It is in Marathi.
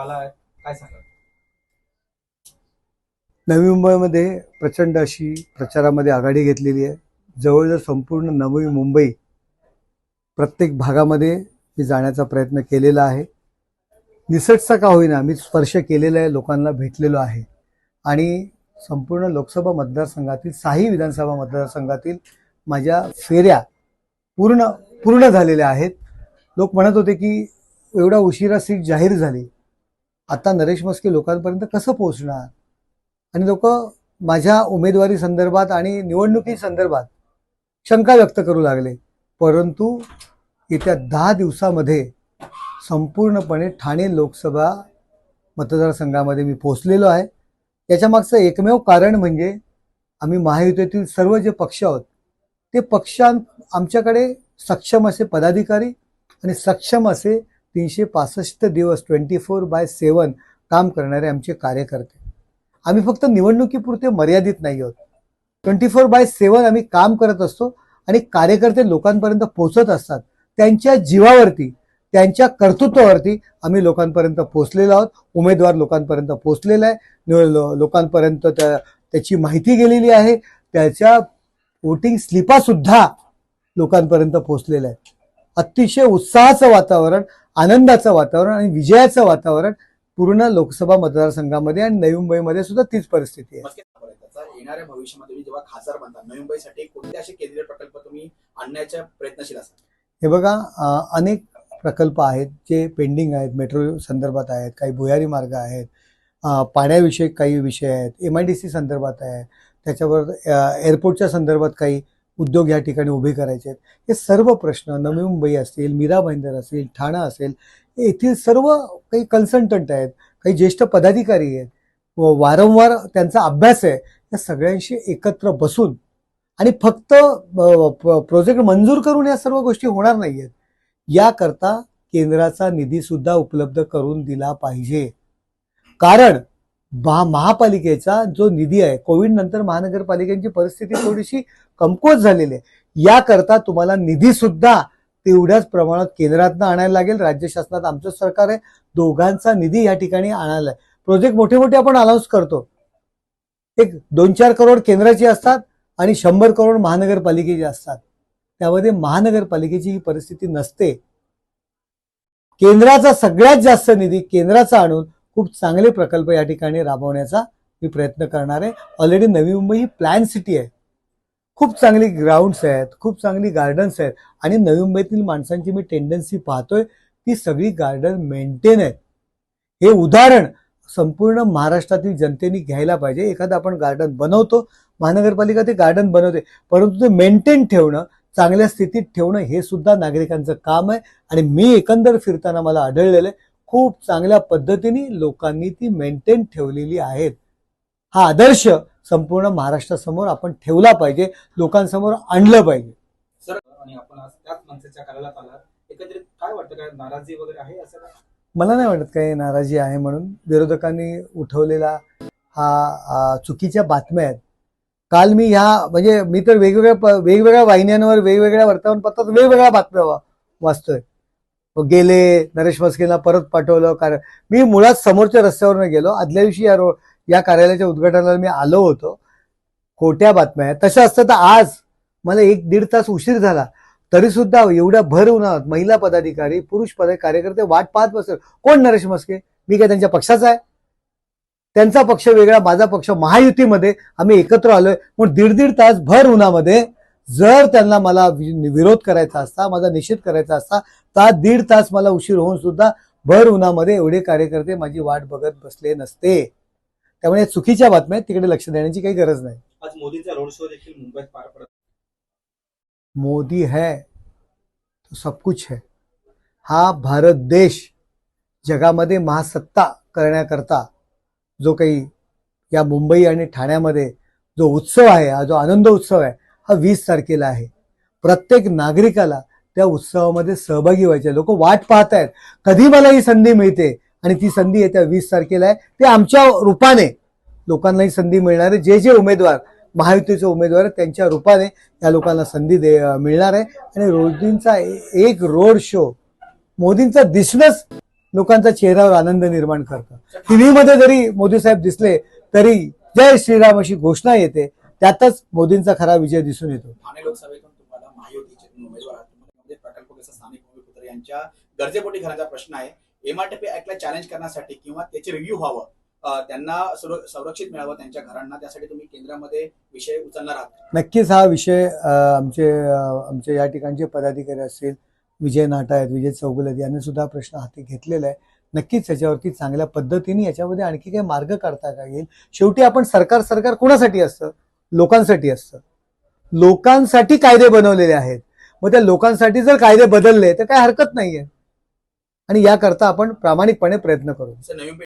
आला आहे काय सांगा नवी मुंबईमध्ये प्रचंड अशी प्रचारामध्ये आघाडी घेतलेली आहे. जवळजवळ संपूर्ण नवी मुंबई प्रत्येक भागामध्ये मी जाण्याचा प्रयत्न केलेला आहे. निसटचा का होईना मी स्पर्श केलेला आहे लोकांना भेटलेलो आहे. आणि संपूर्ण लोकसभा मतदारसंघातील साही विधानसभा मतदारसंघातील माझ्या फेऱ्या पूर्ण पूर्ण झालेल्या आहेत. लोक म्हणत होते की एवढा उशिरा सीट जाहीर झाली. आता नरेश मस्के लोकांपर्यंत कसं पोहोचणार? आणि लोक माझ्या उमेदवारी संदर्भात आणि निवडणुकी संदर्भात शंका व्यक्त करू लागले. परंतु येत्या दहा दिवसामध्ये संपूर्णपणे ठाणे लोकसभा मतदारसंघामध्ये मी पोहोचलेलो आहे. याच्यामागचं एकमेव कारण म्हणजे आम्ही महायुतीतील सर्व जे पक्ष आहोत ते पक्षां आमच्याकडे सक्षम असे पदाधिकारी आणि सक्षम असे तीनशे पासष्ट दिवस ट्वेंटी फोर बाय सेवन काम करणारे आमचे कार्यकर्ते. आम्ही फक्त निवडणुकीपुरते मर्यादित नाही आहोत. ट्वेंटी फोर बाय सेवन आम्ही काम करत असतो आणि कार्यकर्ते लोकांपर्यंत पोहोचत असतात. त्यांच्या जीवावरती त्यांच्या कर्तृत्वावरती आम्ही लोकांपर्यंत पोहोचलेलो आहोत. उमेदवार लोकांपर्यंत पोहोचलेला आहे. लोकांपर्यंत त्या त्याची माहिती गेलेली आहे. त्याच्या वोटिंग स्लिपासुद्धा लोकांपर्यंत पोहोचलेल्या आहेत अतिशय उत्साहाचं वातावरण आनंदाचं वातावरण आणि विजयाचं वातावरण पूर्ण लोकसभा मतदारसंघामध्ये आणि नवी मुंबईमध्ये सुद्धा तीच परिस्थिती आहे. येणाऱ्या भविष्यामध्ये जेव्हा खासदार बनता नवी मुंबईसाठी कोणते असे केंद्रीय प्रकल्प तुम्ही आणण्याच्या प्रयत्नशील असाल? हे बघा अनेक प्रकल्प आहेत जे पेंडिंग आहेत मेट्रो संदर्भात आहेत काही भुयारी मार्ग आहेत पाण्याविषयक काही विषय आहेत एम आय डी सी संदर्भात आहे त्याच्यावर एअरपोर्टच्या संदर्भात काही उद्योग या ठिकाणी उभे करायचे आहेत. हे सर्व प्रश्न नवी मुंबई असतील मीरा भाईंदर असेल ठाणा असेल येथील सर्व काही कन्सल्टंट आहेत काही ज्येष्ठ पदाधिकारी आहेत. व वारंवार त्यांचा अभ्यास आहे. या सगळ्यांशी एकत्र बसून आणि फक्त प्रोजेक्ट मंजूर करून या सर्व गोष्टी होणार नाही आहेत याकरता केंद्राचा निधीसुद्धा उपलब्ध करून दिला पाहिजे. कारण महापालिकेचा जो निधी आहे कोविड नंतर महानगरपालिकेची परिस्थिती थोडीशी कमकुवत झालेली आहे. याकरता तुम्हाला निधी सुद्धा तेवढ्याच प्रमाणात केंद्रातनं आणायला लागेल. राज्य शासनात आमचं सरकार आहे. दोघांचा निधी या ठिकाणी आणायला आहे प्रोजेक्ट मोठे मोठे आपण अनाऊन्स करतो. एक दोन चार करोड केंद्राची असतात आणि शंभर करोड महानगरपालिकेचे असतात. त्यामध्ये महानगरपालिकेची ही परिस्थिती नसते. केंद्राचा सगळ्यात जास्त निधी केंद्राचा आणून खूप चांगले प्रकल्प या ठिकाणी राबवण्याचा मी प्रयत्न करणार आहे. ऑलरेडी नवी मुंबई ही प्लॅन सिटी आहे. खूप चांगली ग्राउंड्स आहेत खूप चांगली गार्डन्स आहेत आणि नवी मुंबईतील माणसांची मी टेंडन्सी पाहतोय ती सगळी गार्डन मेंटेन आहेत. हे उदाहरण संपूर्ण महाराष्ट्रातील जनतेने घ्यायला पाहिजे. एखादं आपण गार्डन बनवतो महानगरपालिका ते गार्डन बनवते परंतु ते मेंटेन ठेवणं चांगल्या स्थितीत ठेवणं हे सुद्धा नागरिकांचं काम आहे आणि मी एकंदर फिरताना मला आढळलेलं आहे. खूप चांगल्या पद्धतीने लोकांनी ती मेंटेन ठेवलेली आहेत. हा आदर्श संपूर्ण महाराष्ट्रासमोर आपण ठेवला पाहिजे लोकांसमोर आणलं पाहिजे. सर आणि आपण आज त्याच मनसेच्या कार्यालयात आलात. एकंदरीत काय वाटतं काय नाराजी वगैरे आहे असं काय मला नाही वाटत काही नाराजी आहे म्हणून. विरोधकांनी उठवलेला हा आ, चुकीच्या बातम्या आहेत. काल मी ह्या म्हणजे मी तर वेगवेगळ्या प- वेगवेगळ्या वाहिन्यांवर वेगवेगळ्या वर्तमानपत्रात वेगवेगळ्या बातम्या वा- वाचतोय. गेले नरेश मस्केला परत पाठवलं. कारण मी मुळात समोरच्या रस्त्यावरनं गेलो. आदल्या दिवशी या रो या कार्यालयाच्या उद्घाटनाला मी आलो होतो. खोट्या बातम्या आहेत. तशा असतं तर आज मला एक दीड तास उशीर झाला. तरी सुद्धा एवढ्या भर उन्हात महिला पदाधिकारी पुरुष पद कार्यकर्ते वाट पाहत बसले. कोण नरेश मस्के? मी काय त्यांच्या पक्षाचा आहे? त्यांचा पक्ष वेगळा माझा पक्ष महायुतीमध्ये. आम्ही एकत्र आलोय. पण दीड दीड तास भर उन्हामध्ये जर त्यांना मला विरोध करायचा असता माझा निषेध करायचा असता तर दीड तास मला उशीर होऊन सुद्धा भर उन्हामध्ये एवढे कार्यकर्ते माझी वाट बघत बसले नसते. त्यामुळे चुकीच्या बातम्या आहेत, तिकडे लक्ष देण्याची काही गरज नाही. आज मोदींचा रोड शो देखील मुंबईत पार पडत. मोदी है तो सब कुछ है. हा भारत देश जगामध्ये महासत्ता करण्याकरता जो काही या मुंबई आणि ठाण्यामध्ये जो उत्सव आहे हा जो आनंद उत्सव आहे हा वीस तारखेला आहे. प्रत्येक नागरिकाला त्या उत्सवामध्ये सहभागी व्हायचे. लोक वाट पाहत आहेत कधी मला ही संधी मिळते? आणि ती संधी येत्या वीस तारखेला आहे. ते आमच्या रूपाने लोकांना ही संधी मिळणार आहे. जे जे उमेदवार महायुतीचे उमेदवार आहेत त्यांच्या रूपाने या लोकांना संधी दे मिळणार आहे. आणि रोजींचा एक रोड शो मोदींचा दिसणंच लोकांचा चेहऱ्यावर आनंद निर्माण करतं. टीव्हीमध्ये जरी मोदी साहेब दिसले तरी जय श्रीराम अशी घोषणा येते. त्यातच मोदींचा खरा विजय दिसून येतो. ठाणे लोकसभेतून तुम्हाला महायुतीचे तुम्ही उमेदवार आहात. तुम्हाला म्हणजे प्रकल्पग्रस्त स्थानिक भूमिपुत्र यांच्या गरजेपोटी घराचा प्रश्न आहे. एमआरटीपी ऍक्टला चॅलेंज करण्यासाठी किंवा त्याचे रिव्ह्यू व्हावं अं, त्यांना सुर- संरक्षित मिळावं त्यांच्या घरांना त्यासाठी तुम्ही केंद्रामध्ये विषय उचलणार आहात. नक्कीच हा विषय अं, आमचे अं, आमचे या ठिकाणचे पदाधिकारी असतील विजय नाटा आहेत विजय चौगुले आहेत यांनी सुद्धा प्रश्न हाती घेतलेला आहे. नक्कीच याच्यावरती चांगल्या पद्धतीने याच्यामध्ये आणखी काही मार्ग काढता का येईल. शेवटी आपण सरकार सरकार कोणासाठी असतं? लोकांसाठी असतं. लोकांसाठी कायदे बनवलेले आहेत. मग त्या लोकांसाठी जर कायदे बदलले तर काय हरकत नाहीये. आणि याकरता आपण प्रामाणिकपणे प्रयत्न करू.